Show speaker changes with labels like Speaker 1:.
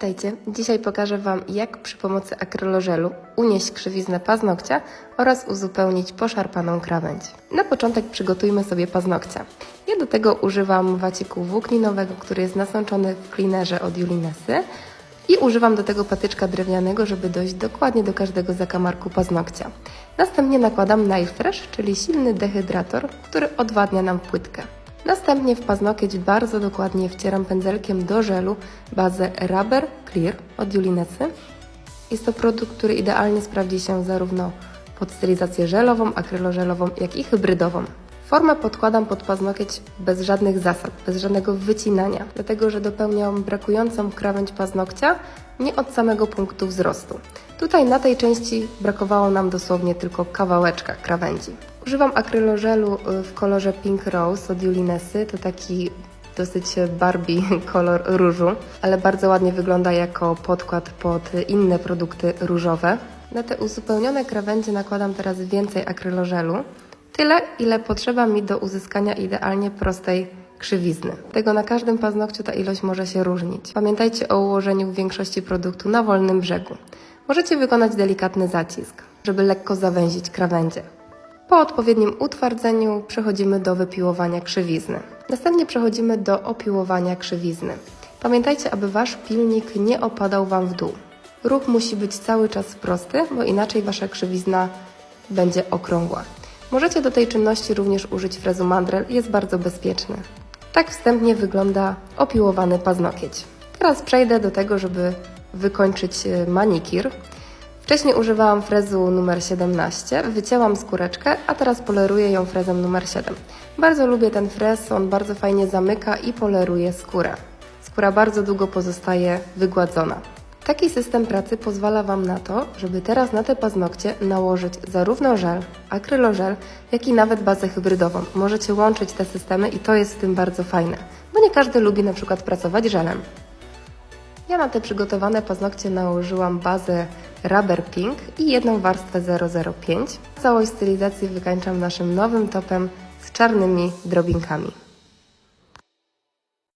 Speaker 1: Witajcie. Dzisiaj pokażę Wam, jak przy pomocy akrylogelu unieść krzywiznę paznokcia oraz uzupełnić poszarpaną krawędź. Na początek przygotujmy sobie paznokcia. Ja do tego używam waciku włókninowego, który jest nasączony w cleanerze od Julinesy i używam do tego patyczka drewnianego, żeby dojść dokładnie do każdego zakamarku paznokcia. Następnie nakładam Nail Fresh, czyli silny dehydrator, który odwadnia nam płytkę. Następnie w paznokieć bardzo dokładnie wcieram pędzelkiem do żelu bazę Rubber Clear od Julinesy. Jest to produkt, który idealnie sprawdzi się zarówno pod stylizację żelową, akrylożelową, jak i hybrydową. Formę podkładam pod paznokieć bez żadnych zasad, bez żadnego wycinania, dlatego że dopełniam brakującą krawędź paznokcia nie od samego punktu wzrostu. Tutaj na tej części brakowało nam dosłownie tylko kawałeczka krawędzi. Używam akrylożelu y, w kolorze Pink Rose od Julinesy, to taki dosyć Barbie kolor różu, ale bardzo ładnie wygląda jako podkład pod inne produkty różowe. Na te uzupełnione krawędzie nakładam teraz więcej akrylożelu, tyle ile potrzeba mi do uzyskania idealnie prostej krzywizny. Tego na każdym paznokciu ta ilość może się różnić. Pamiętajcie o ułożeniu większości produktu na wolnym brzegu. Możecie wykonać delikatny zacisk, żeby lekko zawęzić krawędzie. Po odpowiednim utwardzeniu przechodzimy do wypiłowania krzywizny. Następnie przechodzimy do opiłowania krzywizny. Pamiętajcie, aby Wasz pilnik nie opadał Wam w dół. Ruch musi być cały czas prosty, bo inaczej Wasza krzywizna będzie okrągła. Możecie do tej czynności również użyć frezu mandrel, jest bardzo bezpieczny. Tak wstępnie wygląda opiłowany paznokieć. Teraz przejdę do tego, żeby wykończyć e, manikir. Wcześniej używałam frezu numer 17, wycięłam skóreczkę, a teraz poleruję ją frezem numer 7. Bardzo lubię ten frez, on bardzo fajnie zamyka i poleruje skórę. Skóra bardzo długo pozostaje wygładzona. Taki system pracy pozwala Wam na to, żeby teraz na te paznokcie nałożyć zarówno żel, akrylożel, jak i nawet bazę hybrydową. Możecie łączyć te systemy i to jest w tym bardzo fajne, bo nie każdy lubi na przykład pracować żelem. Ja na te przygotowane paznokcie nałożyłam bazę Rubber Pink i jedną warstwę 005. Całość stylizacji wykańczam naszym nowym topem z czarnymi drobinkami.